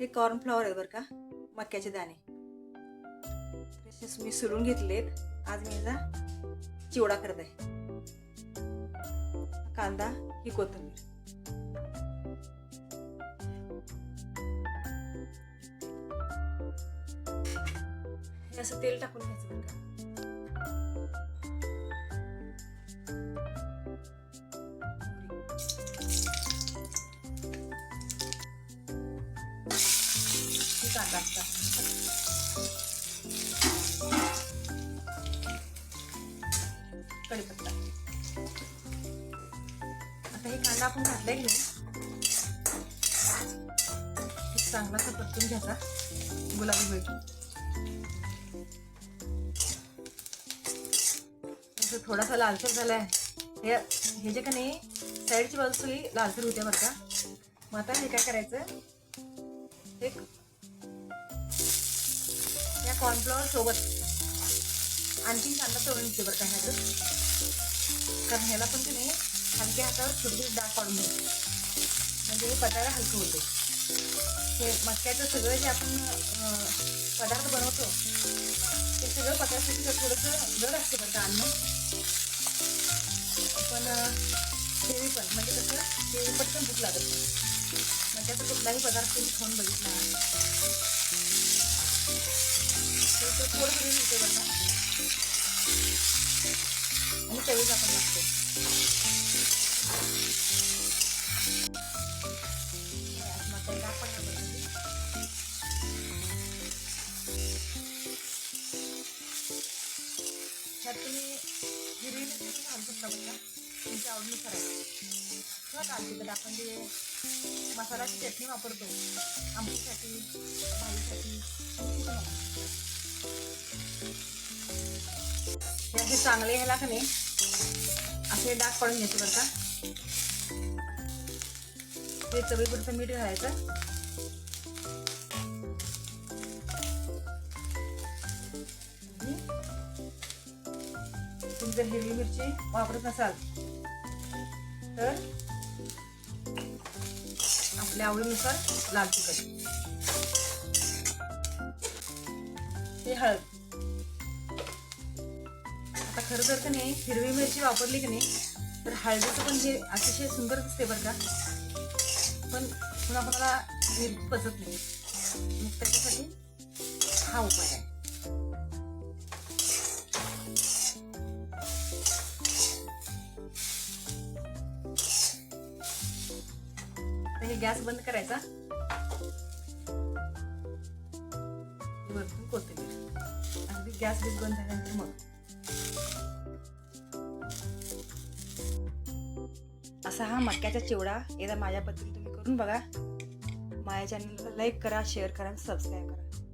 हे कॉर्नफ्लॉवर आहे बरं का मक्याचे दाणे. तसेच मी सुलून घेतलेत. आज मी याचा चिवडा करत आहे कांदा ही कोथिंबीर. असं तेल टाकून घ्यायचं बरं का. ही कांदा असतात आता हे कांदा आपण घातलाय घेऊ. चांगलासा परतून घ्यायचा. गुलाबी भेटून असं थोडासा लालसर झालाय. हे हे जे का नाही साईडची बाजू सगळी लालसर होत्या बरं का. मग आता हे काय करायचं? एक कॉर्नफ्लॉवर सोबत. आणखीन कांदा तळून येते बरं का ह्याचं. कारण ह्याला पण तुम्ही नाही हलक्या हातावर छोटी डाग पाडून घ्यायची म्हणजे हे पटायला हलकं होते हे मक्याचं सगळं जे आपण पदार्थ बनवतो ते सगळं पदार्थासाठी थोडंसं जड असते बरं का अन्न. पण केळी पण म्हणजे कसं केळी पटकन भूक लागत नाही. मक्याचा कुठलाही पदार्थ तुम्ही खाऊन बघितला. थोडं थोडी आणि चवीच आपण लागतो मसाला आपण ह्यात तुम्ही हिरवी मिरची घालू शकता बघा तुमच्या आवडीनुसार आहे किंवा आपण जे मसाल्याची चटणी वापरतो. आमटीसाठी भाजीसाठी असे चांगले ह्याला का नाही? असे डाग पडून घ्यायचे बरं का. ते चवीपुरतं मीठ घालायचं. तुम्ही जर हिरवी मिरची वापरत नसाल तर आपल्या आवडीनुसार लाल तिखट. हे हळद. आता खरं तर का नाही हिरवी मिरची वापरली की नाही तर हळदीचं पण हे अतिशय सुंदर दिसते बरं का. पण पुन्हा कोणाला मिरची पचत नाही. मग त्याच्यासाठी हा उपाय आहे. हे गॅस बंद करायचा. वरतून कोथिंबीर. अगदी गॅस बीस बंद झाल्यानंतर मग असा हा मक्याचा चिवडा एकदा माझ्या पद्धतीने तुम्ही करून बघा. माझ्या चॅनलला लाईक करा शेअर करा आणि सबस्क्राईब करा.